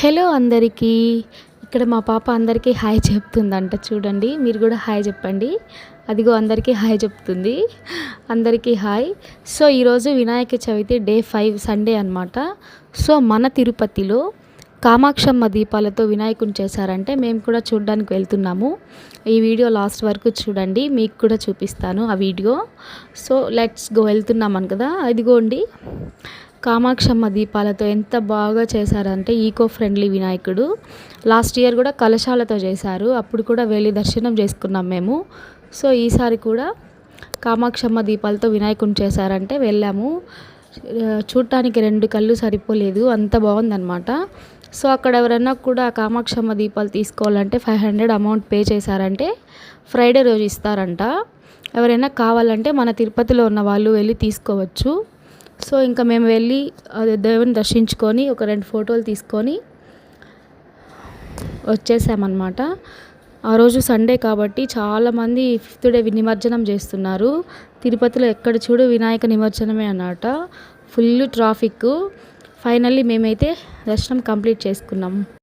Hello అందరికీ. ఇక్కడ మా పాప అందరికీ హాయ్ చెప్తుందంట చూడండి. మీరు కూడా హాయ్ చెప్పండి. అదిగో అందరికీ హాయ్ చెప్తుంది. అందరికీ హాయ్. సో ఈరోజు Vinayaka Chavithi day five Sunday అనమాట సో మన తిరుపతిలో కామాక్షమ్మ దీపాలతో వినాయకుని చేశారంటే మేము కూడా చూడడానికి వెళ్తున్నాము. ఈ వీడియో లాస్ట్ వరకు చూడండి. మీకు కూడా చూపిస్తాను ఆ వీడియో. సో లెట్స్ గో వెళ్తున్నామని కదా. అదిగోండి కామాక్షమ్మ దీపాలతో ఎంత బాగా చేశారంటే ఈకో ఫ్రెండ్లీ వినాయకుడు. లాస్ట్ ఇయర్ కూడా కలశాలతో చేశారు. అప్పుడు కూడా వెళ్ళి దర్శనం చేసుకున్నాం మేము. సో ఈసారి కూడా కామాక్షమ్మ దీపాలతో వినాయకుని చేశారంటే వెళ్ళాము. చూడటానికి రెండు కళ్ళు సరిపోలేదు. అంత బాగుందన్నమాట. సో అక్కడ ఎవరైనా కూడా కామాక్షమ్మ దీపాలు తీసుకోవాలంటే ఫైవ్ హండ్రెడ్ అమౌంట్ పే చేశారంటే ఫ్రైడే రోజు ఇస్తారంట. ఎవరైనా కావాలంటే మన తిరుపతిలో ఉన్న వాళ్ళు వెళ్ళి తీసుకోవచ్చు. సో ఇంకా మేము వెళ్ళి అది దేవుని దర్శించుకొని ఒక రెండు ఫోటోలు తీసుకొని వచ్చేసామన్నమాట. ఆ రోజు సండే కాబట్టి చాలామంది ఫిఫ్త్ డే నిమజ్జనం చేస్తున్నారు. తిరుపతిలో ఎక్కడ చూడు వినాయక నిమజ్జనమే అన్నమాట. ఫుల్ ట్రాఫిక్ ఫైనల్లీ మేమైతే దర్శనం కంప్లీట్ చేసుకున్నాము